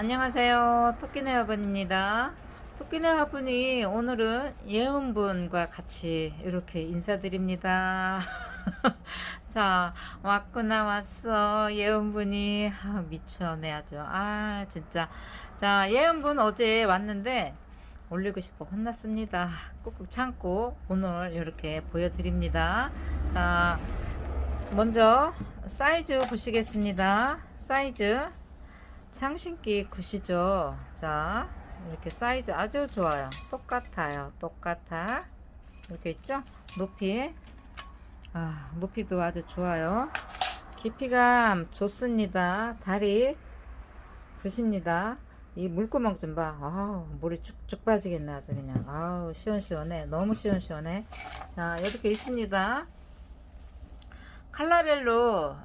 안녕하세요. 토끼네 화분입니다. 토끼네 화분이 오늘은 예은분과 같이 이렇게 인사드립니다. 자, 왔구나 왔어. 예은분이 아, 미쳐내 아주. 아, 진짜. 자, 예은분 어제 왔는데 올리고 싶어 혼났습니다. 꾹꾹 참고 오늘 이렇게 보여드립니다. 자, 먼저 사이즈 보시겠습니다. 사이즈 창신기 굿이죠. 자, 이렇게 사이즈 아주 좋아요. 똑같아요. 똑같아. 이렇게 있죠? 높이. 아, 높이도 아주 좋아요. 깊이감 좋습니다. 다리 굿입니다. 이 물구멍 좀 봐. 아우, 물이 쭉쭉 빠지겠네. 아주 그냥. 아우, 시원시원해. 너무 시원시원해. 자, 이렇게 있습니다. 칼라별로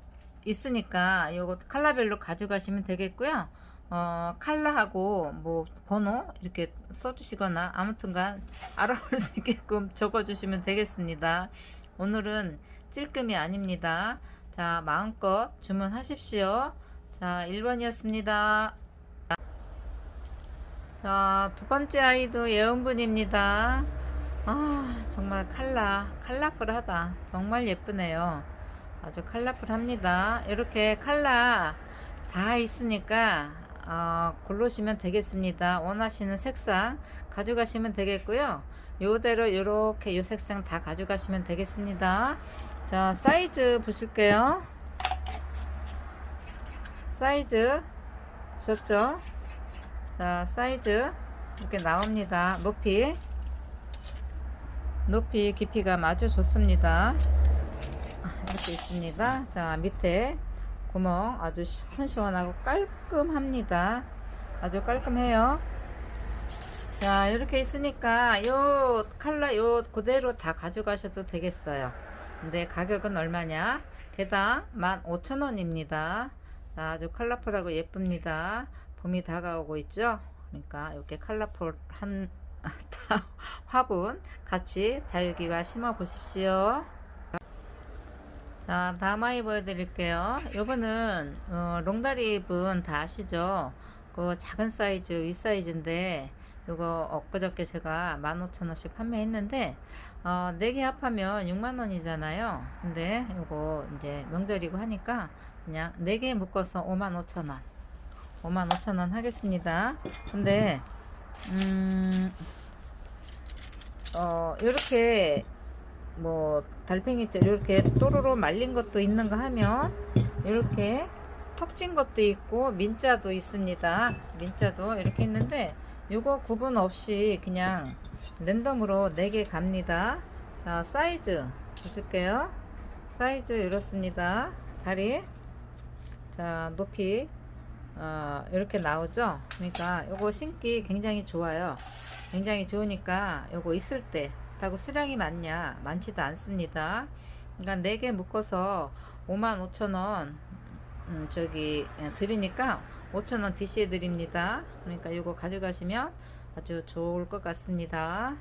있으니까 요거 칼라별로 가져가시면 되겠고요. 어, 칼라하고 뭐 번호 이렇게 써주시거나 아무튼간 알아볼 수 있게끔 적어주시면 되겠습니다. 오늘은 찔끔이 아닙니다. 자 마음껏 주문하십시오. 자 1번이었습니다. 자 두 번째 아이도 예은분입니다. 아 정말 칼라 칼라풀하다. 정말 예쁘네요. 아주 컬러풀합니다. 이렇게 칼라 다 있으니까 어, 고르시면 되겠습니다. 원하시는 색상 가져가시면 되겠고요. 요대로 이렇게 요 색상 다 가져가시면 되겠습니다. 자 사이즈 보실게요. 사이즈 보셨죠? 자 사이즈 이렇게 나옵니다. 높이 높이 깊이가 아주 좋습니다. 이렇게 있습니다. 자, 밑에 구멍 아주 시원시원하고 깔끔합니다. 아주 깔끔해요. 자, 이렇게 있으니까 요 칼라 요 그대로 다 가져가셔도 되겠어요. 근데 가격은 얼마냐? 개당 15,000원입니다. 아주 컬러풀하고 예쁩니다. 봄이 다가오고 있죠? 그러니까 이렇게 컬러풀한 화분 같이 다육이가 심어 보십시오. 자, 다음 아이 보여드릴게요. 요거는, 어, 롱다리 잎은 다 아시죠? 그 작은 사이즈, 위 사이즈인데, 요거 엊그저께 제가 15,000원씩 판매했는데, 어, 4개 합하면 6만원이잖아요. 근데 요거 이제 명절이고 하니까, 그냥 4개 묶어서 55,000원. 55,000원 하겠습니다. 근데, 음, 어, 요렇게 뭐 달팽이째 이렇게 또로로 말린 것도 있는가 하면 이렇게 턱진 것도 있고 민자도 있습니다. 민자도 이렇게 있는데 이거 구분 없이 그냥 랜덤으로 4개 갑니다. 자 사이즈 보실게요. 사이즈 이렇습니다. 다리. 자 높이. 어, 이렇게 나오죠? 그러니까 이거 신기 굉장히 좋아요. 굉장히 좋으니까 이거 있을 때 그렇다고 수량이 많냐? 많지도 않습니다. 그러니까 4개 묶어서 55,000원 음, 저기 예, 드리니까 5,000원 DC에 드립니다. 그러니까 이거 가져가시면 아주 좋을 것 같습니다.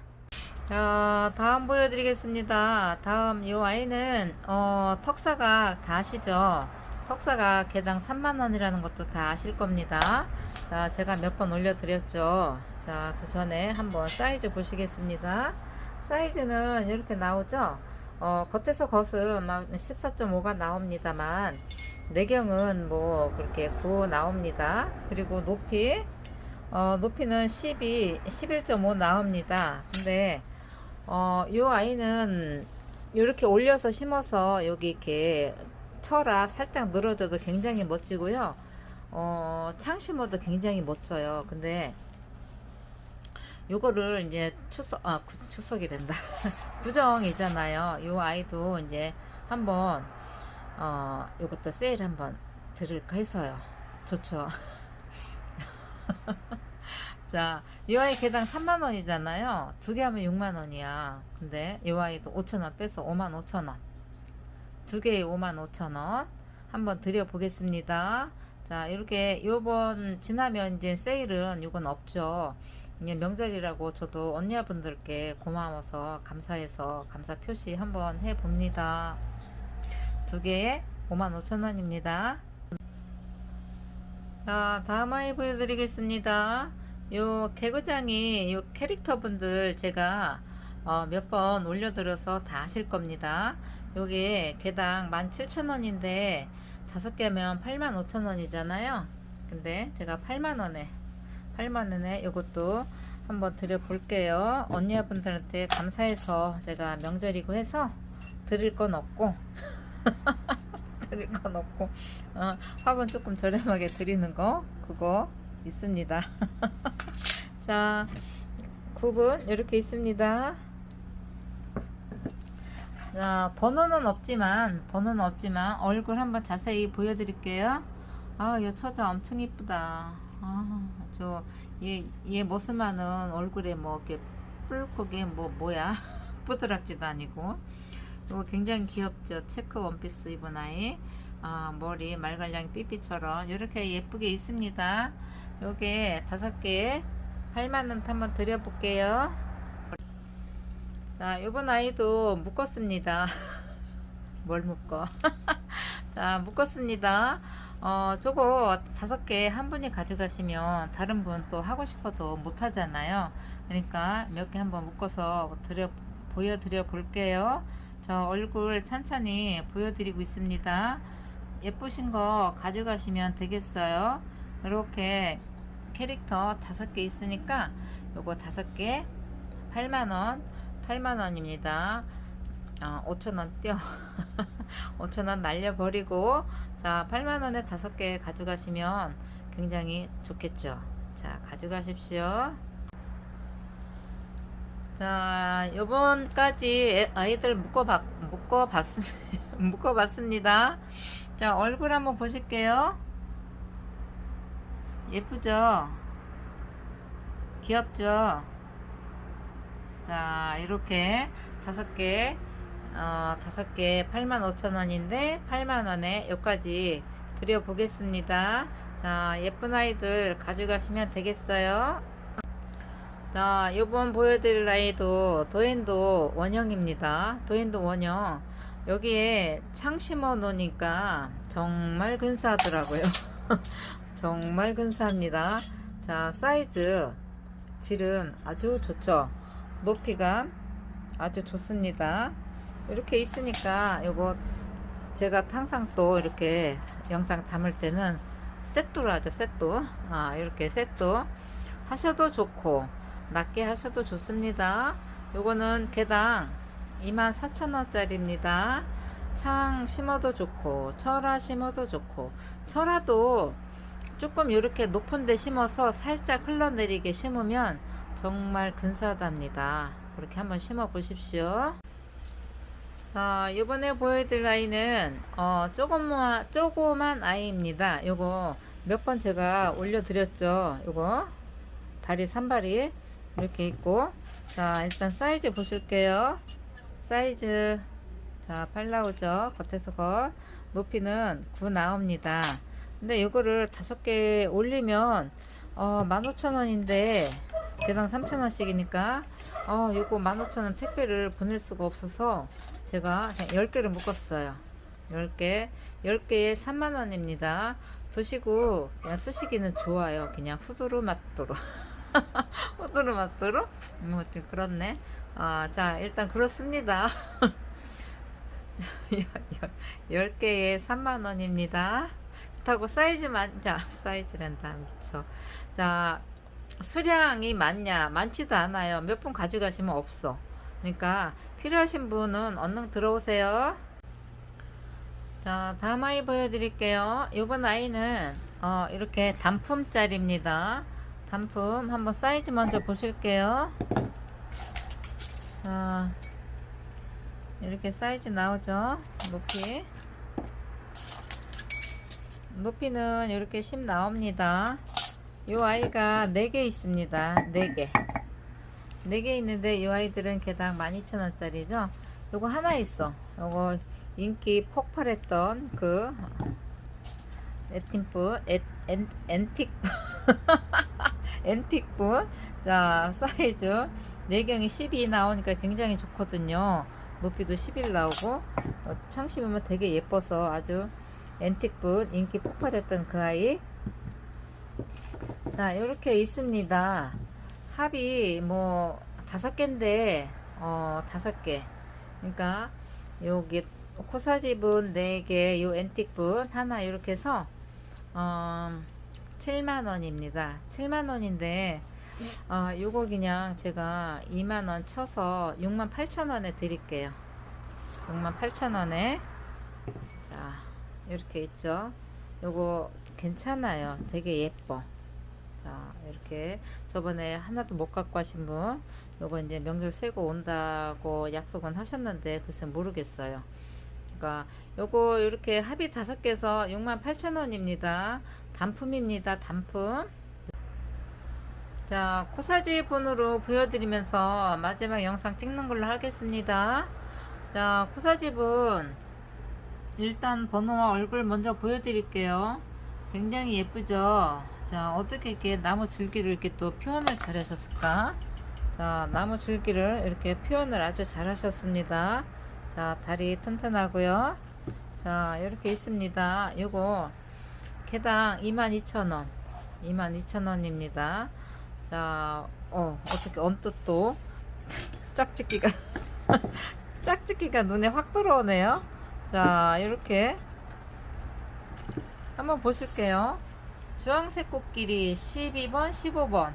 자, 다음 보여드리겠습니다. 다음 이 아이는 어, 턱사가 다 아시죠? 턱사가 개당 3만원이라는 것도 다 아실 겁니다. 자, 제가 몇 번 올려드렸죠. 자, 그 전에 한번 사이즈 보시겠습니다. 사이즈는 이렇게 나오죠. 어, 겉에서 겉은 막 14.5가 나옵니다만 내경은 뭐 그렇게 9 나옵니다. 그리고 높이 어, 높이는 12, 11.5 나옵니다. 근데 어, 요 아이는 이렇게 올려서 심어서 여기 이렇게 철아 살짝 늘어져도 굉장히 멋지고요. 어, 창 심어도 굉장히 멋져요. 근데 요거를 이제 추석 아 구, 추석이 된다 구정이잖아요 요 아이도 이제 한번 어 요것도 세일 한번 들을까 해서요 좋죠 자, 이 아이 개당 3만원이잖아요. 두 개 하면 6만원이야. 근데 이 아이도 5천원 빼서 5만 5천원. 두 개에 5만 5천원. 한번 드려보겠습니다. 자, 이렇게 요번 지나면 이제 세일은 이건 없죠. 이게 명절이라고 저도 언니분들께 고마워서 감사해서 감사 표시 한번 해 봅니다. 두 개에 55,000원입니다. 자, 다음 아이 보여드리겠습니다. 요 개구장이 요 캐릭터분들 제가 어, 몇 번 올려드려서 다 아실 겁니다. 요게 개당 17,000원인데 다섯 개면 85,000원이잖아요. 근데 제가 8만원에 8만원에 요것도 한번 드려볼게요. 언니분들한테 감사해서 제가 명절이고 해서 드릴 건 없고 드릴 건 없고 어, 화분 조금 저렴하게 드리는 거 그거 있습니다. 자, 9분 이렇게 있습니다. 자, 번호는 없지만 번호는 없지만 얼굴 한번 자세히 보여드릴게요. 아, 이 처자 엄청 이쁘다. 아, 저 얘얘 얘 모습만은 얼굴에 뭐 이렇게 뿔고게 뭐 뭐야 뿌드락지도 아니고 이거 굉장히 귀엽죠. 체크 원피스 입은 아이. 아, 머리 말갈량이 삐삐처럼 이렇게 예쁘게 있습니다. 요게 다섯 개 8만원 한번 드려볼게요. 자, 요번 아이도 묶었습니다. 뭘 묶어? 자, 묶었습니다. 어, 저거 다섯 개 한 분이 가져가시면 다른 분 또 하고 싶어도 못 하잖아요. 그러니까 몇 개 한번 묶어서 드려, 보여드려 볼게요. 저 얼굴 천천히 보여드리고 있습니다. 예쁘신 거 가져가시면 되겠어요. 이렇게 캐릭터 다섯 개 있으니까 요거 다섯 개 8만원 8만원입니다. 어, 5천원 띄어 5천원 날려버리고 자 8만원에 다섯 개 가져가시면 굉장히 좋겠죠. 자 가져가십시오. 자, 요번까지 아이들 묶어봤, 묶어봤, 묶어봤습니다. 자, 얼굴 한번 보실게요. 예쁘죠? 귀엽죠? 자, 이렇게 다섯 개, 어, 다섯 개 85,000원인데 8만원에 여기까지 드려보겠습니다. 자, 예쁜 아이들 가져가시면 되겠어요. 자, 요번 보여드릴 아이도 도엔도 원형입니다. 도엔도 원형. 여기에 창 심어 놓으니까 정말 근사하더라고요. 정말 근사합니다. 자, 사이즈, 질은 아주 좋죠. 높이감 아주 좋습니다. 이렇게 있으니까 요거 제가 항상 또 이렇게 영상 담을 때는 세트로 하죠. 세트. 아, 이렇게 세트 하셔도 좋고 낮게 하셔도 좋습니다. 요거는 개당 24,000원짜리입니다. 창 심어도 좋고 철화 심어도 좋고 철화도 조금 이렇게 높은 데 심어서 살짝 흘러내리게 심으면 정말 근사하답니다. 그렇게 한번 심어 보십시오. 자, 이번에 보여드릴 아이는 어, 조그만 조그만 아이입니다. 요거 몇 번 제가 올려드렸죠. 요거 다리 산발이 이렇게 있고 자 일단 사이즈 보실게요. 사이즈 자, 팔 나오죠. 겉에서 겉. 높이는 9 나옵니다. 근데 이거를 다섯 개 올리면 어, 15,000원인데 개당 3,000원씩이니까 어, 요거 15,000원 택배를 보낼 수가 없어서 제가 그냥 10개를 묶었어요. 10개. 10개에 3만원입니다. 드시고 그냥 쓰시기는 좋아요. 그냥 후두루 맛도로. 후두루 맛도로? 뭐, 좀 그렇네. 아, 자, 일단 그렇습니다. 10개에 3만원입니다. 그렇다고 사이즈만, 자, 사이즈란다, 미쳐. 자, 수량이 많냐? 많지도 않아요. 몇 분 가져가시면 없어. 그러니까 필요하신 분은 얼른 들어오세요. 자, 다음 아이 보여드릴게요. 이번 아이는 어, 이렇게 단품짜리입니다. 단품 한번 사이즈 먼저 보실게요. 자, 이렇게 사이즈 나오죠. 높이. 높이는 이렇게 10 나옵니다. 이 아이가 4개 있습니다. 4개. 4개 있는데 이 아이들은 개당 12,000원짜리죠. 요거 하나 있어. 요거 인기 폭발했던 그 에틴프 엔틱프 엔틱프 자 사이즈 내경이 12 나오니까 굉장히 좋거든요 높이도 11 나오고 어, 창 심으면 되게 예뻐서 아주 엔틱분 인기 폭발했던 그 아이 자, 이렇게 있습니다. 합이 뭐 다섯 개인데 어 다섯 개. 그러니까 여기 코사지분 네 개, 요 앤틱분 하나 이렇게 해서 어 7만 원입니다. 7만 원인데 어 요거 그냥 제가 2만 원 쳐서 6만 8천 원에 드릴게요. 6만 8천 원에 자 이렇게 있죠. 요거 괜찮아요. 되게 예뻐. 자 이렇게 저번에 하나도 못 갖고 하신 분 요거 이제 명절 세고 온다고 약속은 하셨는데 글쎄 모르겠어요. 그러니까 요거 이렇게 합의 다섯 개에서 68,000원입니다. 단품입니다 단품. 자 코사지 분으로 보여드리면서 마지막 영상 찍는 걸로 하겠습니다. 자 코사지 분. 일단 번호와 얼굴 먼저 보여드릴게요. 굉장히 예쁘죠 자 어떻게 이렇게 나무 줄기를 이렇게 또 표현을 잘 하셨을까? 자 나무 줄기를 이렇게 표현을 아주 잘 하셨습니다. 자 다리 튼튼하고요. 자 이렇게 있습니다. 요거 개당 22,000원. 22,000원입니다. 자 어, 어떻게 언뜻 또 짝짓기가 짝짓기가 눈에 확 들어오네요. 자 이렇게 한번 보실게요 주황색 꽃길이 12번 15번.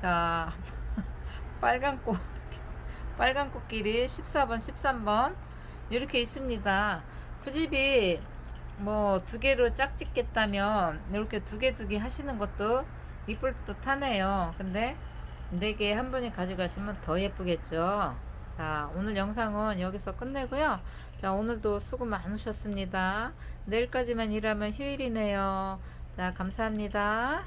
자 빨간 꽃 빨간 꽃길이 14번 13번. 이렇게 있습니다. 구집이 뭐 두 개로 짝짓겠다면 이렇게 두 개 두 개 하시는 것도 이쁠 듯 하네요. 근데 네 개 한 분이 가져가시면 더 예쁘겠죠. 자 오늘 영상은 여기서 끝내고요. 자 오늘도 수고 많으셨습니다. 내일까지만 일하면 휴일이네요 자 감사합니다